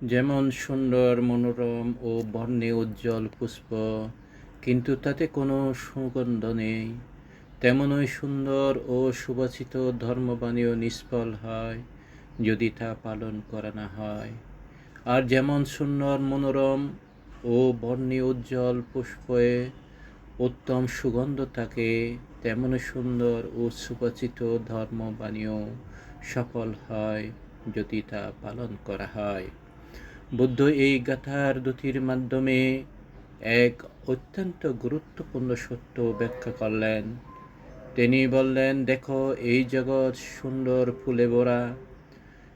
যেমন সুন্দর, মনোরম ও বর্ণে উজ্জ্বল পুষ্প, কিন্তু তাতে কোনো সুগন্ধ নেই। তেমনই সুন্দর ও সুবাসিত ধর্মবাণীও নিষ্ফল হয়, যদি তা পালন করা না হয়। আর যেমন সুন্দর, মনোরম ও বর্ণে উজ্জ্বল পুষ্পে উত্তম সুগন্ধ থাকে, তেমনই সুন্দর ও সুবাচিত ধর্মবাণীও সফল হয়, যদি তা পালন করা হয়। বুদ্ধ এই গাথার দুটির মাধ্যমে এক অত্যন্ত গুরুত্বপূর্ণ সত্য ব্যাখ্যা করলেন। তিনি বললেন, দেখো, এই জগৎ সুন্দর ফুলে ভরা।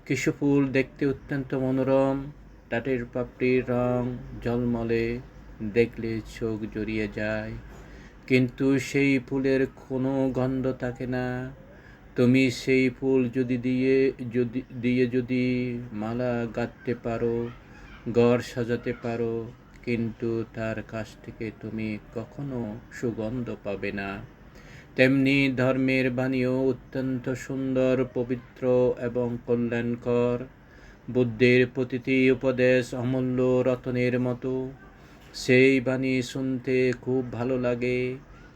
কিছু ফুল দেখতে অত্যন্ত মনোরম। টাটের পাপড়ির রং জলমলে দেখলে চোখ জড়িয়ে যায়। কিন্তু সেই ফুলের কোনো গন্ধ থাকে না। তুমি সেই ফুল যদি দিয়ে যদি দিয়ে যদি মালা গাঁথতে পারো গড় সাজাতে পারো, কিন্তু তার কাছ থেকে তুমি কখনো সুগন্ধ পাবে না। তেমনি ধর্মের বাণীও অত্যন্ত সুন্দর, পবিত্র এবং কল্যাণকর। বুদ্ধের প্রতিটি উপদেশ অমূল্য রতনের মতো। সেই বাণী শুনতে খুব ভালো লাগে,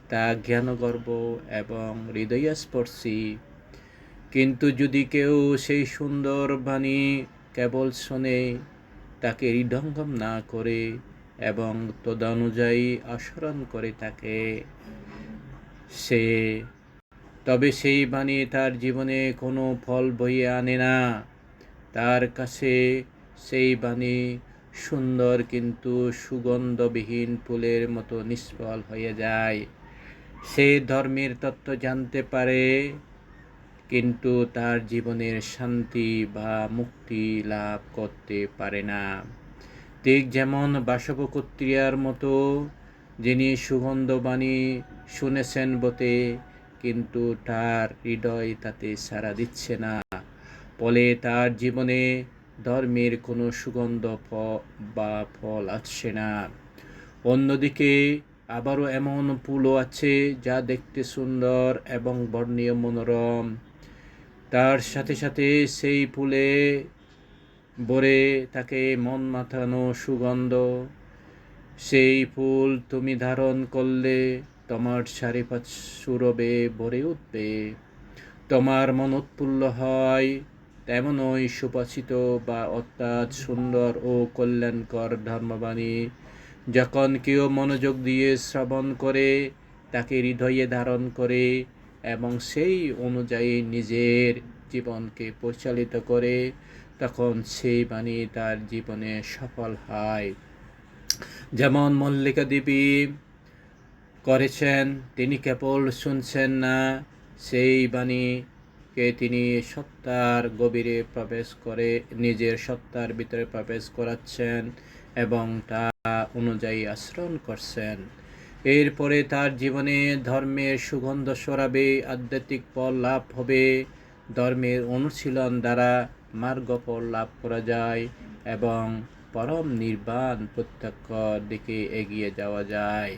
তা জ্ঞানগর্ব এবং হৃদয়স্পর্শী। কিন্তু যদি কেউ সেই সুন্দর বাণী কেবল শোনে তাকে হৃদঙ্গম না করে এবং তদানুযায়ী আচরণ করে তাকে। সে, তবে সেই বাণী তার জীবনে কোনো ফল বইয়ে আনে না। তার কাছে সেই বাণী সুন্দর কিন্তু সুগন্ধবিহীন ফুলের মতো নিষ্ফল হয়ে যায়। সে ধর্মের তত্ত্ব জানতে পারে কিন্তু তার জীবনের শান্তি বা মুক্তি লাভ করতে পারে না। ঠিক যেমন বাসবকর্ত্রিয়ার মতো যিনি সুগন্ধবাণী শুনেছেন বটে, কিন্তু তার হৃদয় তাতে সাড়া দিচ্ছে না। ফলে তার জীবনে ধর্মের কোনো সুগন্ধ বা ফল আসছে না। অন্যদিকে আবারও এমন ফুলও আছে যা দেখতে সুন্দর এবং বর্ণীয় মনোরম। তার সাথে সাথে সেই ফুলে ভরে তাকে মন মাথানো সুগন্ধ। সেই ফুল তুমি ধারণ করলে তোমার চারিপাশ সুরবে ভরে উঠবে। তোমার মন উৎফুল্ল হয় তেমনই সুপাচিত বা অর্থাৎ সুন্দর ও কল্যাণকর ধর্মবাণী। যখন কেউ মনোযোগ দিয়ে শ্রবণ করে, তাকে হৃদয়ে ধারণ করে এবং সেই অনুযায়ী নিজের জীবনকে পরিচালিত করে তখন সেই বাণী তার জীবনে সফল হয়। যেমন মল্লিকা দেবী করেছেন, তিনি কেবল শুনছেন না, সেই বাণীকে তিনি সত্তার গভীরে প্রবেশ করে নিজের সত্তার ভিতরে প্রবেশ করাচ্ছেন এবং তা অনুযায়ী আশ্রণ করছেন। এরপরে তার জীবনে ধর্মের সুগন্ধ সরাবে, আধ্যাত্মিক ফল লাভ হবে। ধর্মের অনুশীলন দ্বারা মার্গফল লাভ করা যায় এবং পরম নির্বাণ প্রত্যক্ষ দিকে এগিয়ে যাওয়া যায়।